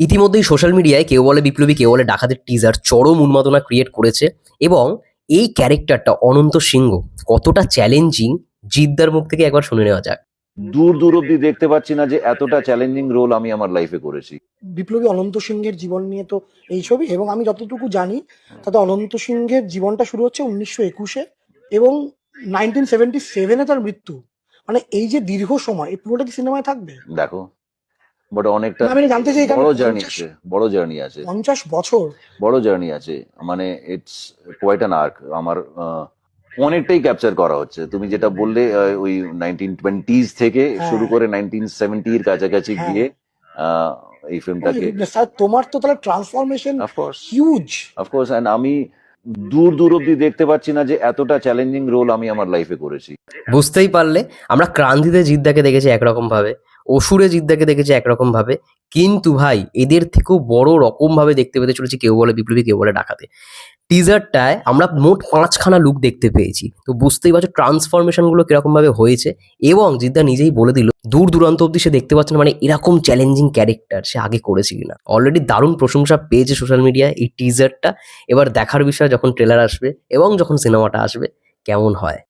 ইতিমধ্যেই সোশ্যাল মিডিয়ায় কেউ বলে বিপ্লবী কেউ বলে ডাকাতের টিজার চরম উন্মাদনা ক্রিয়েট করেছে এবং এই ক্যারেক্টারটা অনন্ত সিংহ কতটা চ্যালেঞ্জিং জিদ্দার মুখ থেকে একবার শুনে নেওয়া যাক। দূর দূর অব্দি দেখতে পাচ্ছি না যে এতটা চ্যালেঞ্জিং রোল আমি আমার লাইফে করেছি। বিপ্লবী অনন্ত সিংহের জীবন নিয়ে তো এই ছবি এবং আমি যতটুকু জানি তাতে অনন্ত সিংহের জীবনটা শুরু হচ্ছে উনিশশো একুশে এবং নাইনটিন সেভেন্টি সেভেনে তার মৃত্যু। মানে এই যে দীর্ঘ সময় এই পুরোটা কি সিনেমায় থাকবে? দেখো বাট অনেকটা আমি জানতে চাই বড় জার্নি আছে বড় জার্নি আছে। পঞ্চাশ বছর। বড় জার্নি আছে মানে ইটস কোয়াইট অ্যান আর্ক আমার আহ, অনেকটাই ক্যাপচার করা হচ্ছে। তুমি যেটা বললে ওই নাইনটিন টোয়েন্টিজ থেকে হ্যাঁ। শুরু করে নাইনটিন সেভেন্টির কাছাকাছি হ্যাঁ। গিয়ে আহ, এই ফিল্মটাকে স্যার তোমার তো তাহলে transformation of course huge of course and আমি দূর দূর অব্দি দেখতে পাচ্ছি না যে এতটা চ্যালেঞ্জিং রোল আমি আমার লাইফে করেছি। বুঝতেই পারলে আমরা ক্রান্তিতে জিদ্দাকে দেখেছি একরকম ভাবে অসুরে জিদ্দাকে দেখেছি একরকম ভাবে কিন্তু ভাই, এদের থেকেও বড় রকম ভাবে দেখতে পেতে চলেছি কেউ বলে বিপ্লবী, কেউ বলে ডাকাতে। টিজারটায় আমরা মোট পাঁচখানা লুক দেখতে পেয়েছি। তো বুঝতেই পারছ ট্রান্সফরমেশনগুলো কীরকম ভাবে হয়েছে এবং জিদ্দা নিজেই বলে দিল, দূর দূরান্ত অব্দি সে দেখতে পাচ্ছে না মানে এরকম চ্যালেঞ্জিং ক্যারেক্টার সে আগে করেছে কিনা। অলরেডি দারুণ প্রশংসা পেয়েছে সোশ্যাল মিডিয়ায় এই টিজারটা এবার দেখার বিষয় যখন ট্রেলার আসবে এবং যখন সিনেমাটা আসবে, কেমন হয়?